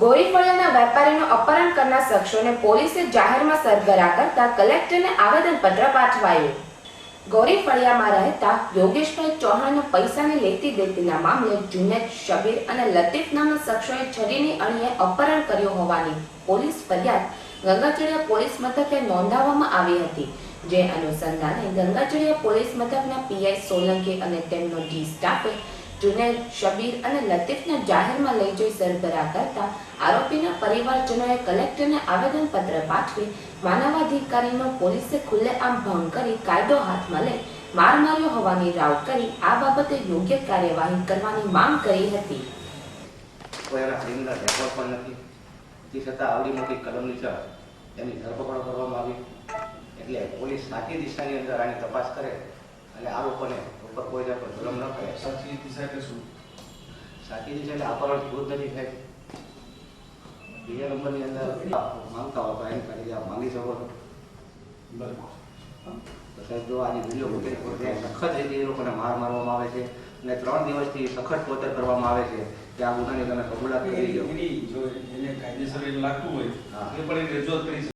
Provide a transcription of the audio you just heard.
ગોરીફળિયાના વેપારીનું અપહરણ કરનાર શખ્સોને પોલીસે જાહેરમાં સરભરા કરતા કલેક્ટરને આવેદનપત્ર પાઠવાયું. ગોરીફળિયામાં રહેતા યોગેશભાઈ ચૌહાણનો પૈસાની લેતી દેતીના મામલે જુનેદ, શબીર અને લતીફ નામના શખ્સોએ છરીની અણીએ અપહરણ કર્યું હોવાની પોલીસ ફરિયાદ ગંગાચડિયા પોલીસ મથકે નોંધાવવામાં આવી હતી. જે અનુસંધાને ગંગાચડિયા પોલીસ મથકના પીઆઈ સોલંકી અને તેમનો ડી સ્ટાફે જુનેદ શબીર અને લતીફને જાહેરમાં લઈ જઈ સરભરા કરતા આરોપીના પરિવારજનોએ કલેક્ટરને આવેદનપત્ર પાઠવી માનવાધિકારીનો પોલીસે ખુલ્લેઆમ ભંગ કરી કાયદો હાથમાં લઈ માર માર્યો હોવાની રાવ કરી આ બાબતે યોગ્ય કાર્યવાહી કરવાની માંગ કરી હતી. તે છતાં આવડી મોટી કલમ નીચે ધરપકડ કરવામાં આવી. એટલે પોલીસ સાચી દિશાની અંદર આની તપાસ કરે અને આ લોકોને કોઈ જાતનો જુલમ ન કરે સાચી દિશા એટલે શું? સાચી દિશા એટલે અપહરણ ખુદ નથી થાય. બીજા નંબરની અંદર માંગતા તો એની પાસે આપ માંગી શકો છો. બરાબર. જો આજે વીડિયો વગેરે પોતે સખત રીતે એ લોકોને માર મારવામાં આવે છે અને ત્રણ દિવસથી સખત પોતે કરવામાં આવે છે કે આ ગુનાની તમે કબૂલાત કરી લો. જો એને કાયદેસર લાગતું હોય હા. એ પણ એ રજૂઆત કરી